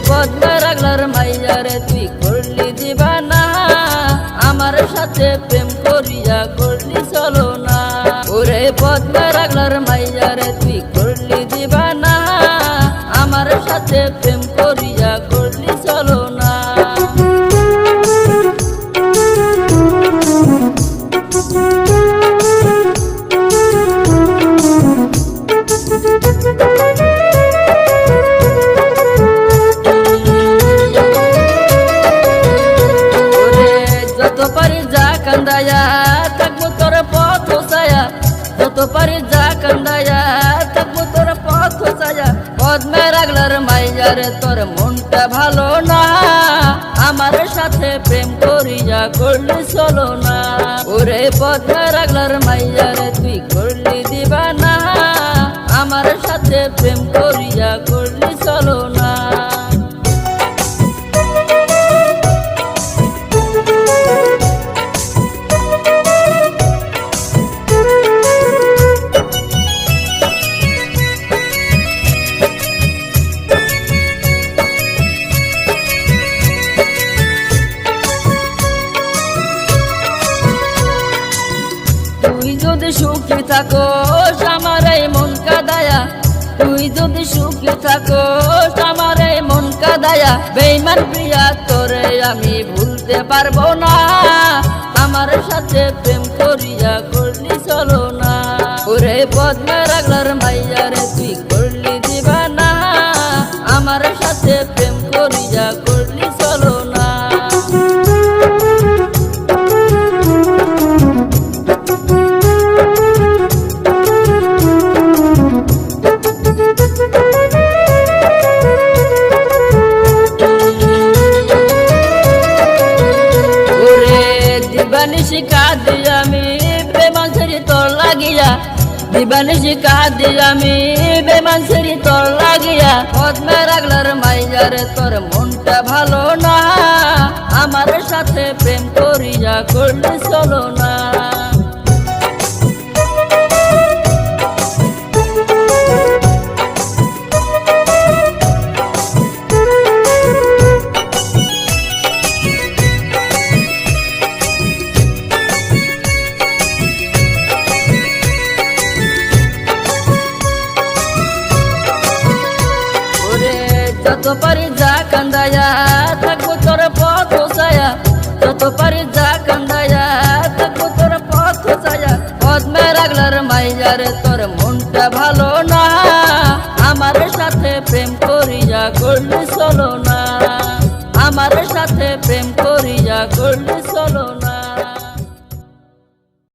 পদ্মা রাগলার মাইয়ারে তুই করলি দিবা না আমার সাথে রাগলার মাইয়ারে, তোর মনটা ভালো না। আমার সাথে প্রেম করিয়া করলি চলো না। ওরে পদ্মে রাগলার তুই করলি দিবা না আমার সাথে প্রেম করিয়া করলি চলো না। তুই যদি সুখী থাকো আমার এই মন কাদায়া। তুই যদি সুখী থাকো আমার এই মন কাদায়া। বেইমান প্রিয়া, তোরে আমি ভুলতে পারব না। আমার সাথে প্রেম করিয়া করলি চলো না। ওরে পদ্মা রাগলার মাইয়া রে, তুই করলি দিবা না আমার সাথে প্রেম করিয়া করলি লাগিয়া, দিবানি শিকা আমি, বেমান তোর লাগিয়া। পদ্মে রাগলার মাইয়ারে তোর মনটা ভালো না, আমার সাথে প্রেম করিয়া করলে চলো না। যত পারি যা কান্দায়া, থাকব তোর পথ ছায়া। যত পারি যা কান্দায়া, থাকব তোর পথ ছায়া। পদ্মে রাগলার মাইয়ারে তোর মনটা ভালো না। আমার সাথে প্রেম করিয়া করলি চলো না। আমার সাথে প্রেম করিয়া করলি